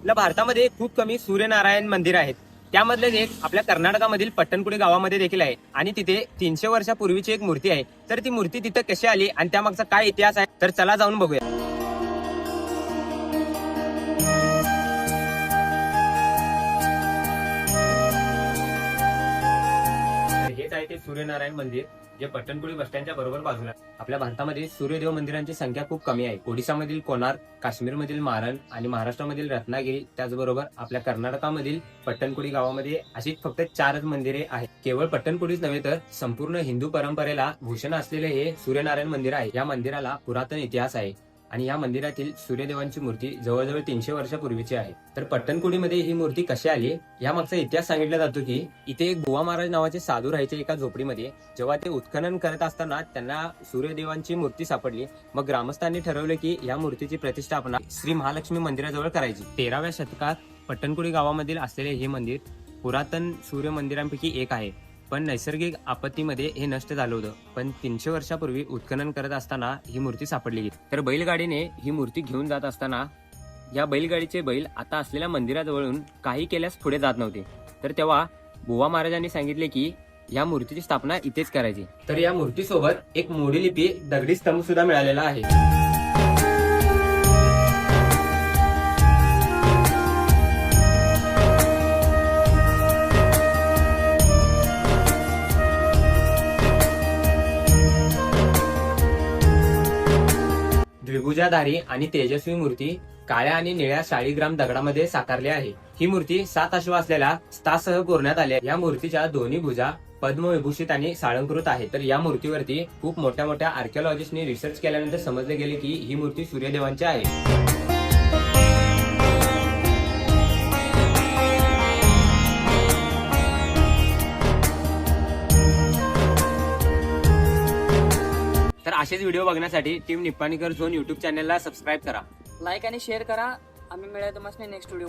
आपल्या भारतामध्ये खूप कमी सूर्यनारायण मंदिर आहेत. त्यामधलेच एक आपल्या कर्नाटकामधील पट्टणकुडी गावामध्ये देखील आहे. आणि तिथे तीनशे वर्षापूर्वीची एक मूर्ती आहे. तर ती मूर्ती तिथं कशी आली आणि त्यामागचा काय इतिहास आहे? तर चला जाऊन बघूया. सूर्यनारायण मंदिर जे पट्टणकुडी बस स्टँडच्या बरोबर बाजूला आपल्या भारतामध्ये सूर्यदेव मंदिरांची संख्या खूप कमी आहे. ओडिशामधील कोणार्क काश्मीरमधील मारण आणि महाराष्ट्रामधील रत्नागिरी त्याचबरोबर आपल्या कर्नाटकामधील पट्टणकुडी गावामध्ये अशीच फक्त चारच मंदिरे आहेत. केवळ पट्टणकुडीच नव्हे तर संपूर्ण हिंदू परंपरेला भूषण असलेले हे सूर्यनारायण मंदिर आहे. या मंदिराला पुरातन इतिहास आहे. आणि या मंदिरातील सूर्यदेवांची मूर्ती जवळजवळ तीनशे वर्षापूर्वीची आहे. तर पट्टणकुडीमध्ये ही मूर्ती कशी आली? यामागचा इतिहास सांगितला जातो की इथे एक बुवा महाराज नावाचे साधू राहायचे एका झोपडीमध्ये. जेव्हा ते उत्खनन करत असताना त्यांना सूर्यदेवांची मूर्ती सापडली. मग ग्रामस्थांनी ठरवले की या मूर्तीची प्रतिष्ठापना श्री महालक्ष्मी मंदिराजवळ करायची. तेराव्या शतकात पट्टणकुडी गावामधील असलेले हे मंदिर पुरातन सूर्य मंदिरांपैकी एक आहे. पण नैसर्गिक आपत्तीमध्ये हे नष्ट झालं होतं. पण तीनशे वर्षापूर्वी उत्खनन करत असताना ही मूर्ती सापडली. गेली तर बैलगाडीने ही मूर्ती घेऊन जात असताना या बैलगाडीचे बैल आता असलेल्या मंदिराजवळून काही केल्यास पुढे जात नव्हते. तर तेव्हा बुवा महाराजांनी सांगितले की या मूर्तीची स्थापना इथेच करायची. तर या मूर्तीसोबत एक मोडी लिपी दगडी स्तंभ सुद्धा मिळालेला आहे. त्रिभुजाधारी आणि तेजस्वी मूर्ती काळ्या आणि निळ्या शाळीग्राम दगडामध्ये साकारली आहे. ही मूर्ती सात अश्व असलेल्या स्तासह कोरण्यात आली या मूर्तीच्या दोन्ही भुजा पद्मविभूषित आणि साळंकृत आहे तर या मूर्तीवरती खूप मोठ्या मोठ्या आर्किओलॉजिस्टनी रिसर्च केल्यानंतर समजले गेले की ही मूर्ती सूर्यदेवांची आहे. असेच व्हिडिओ बघण्यासाठी टीम निप्पाणीकर झोन युट्यूब चॅनलला सबस्क्राईब करा. लाईक आणि शेअर करा. आम्ही मिळेल तुम्हाला नेक्स्ट व्हिडिओ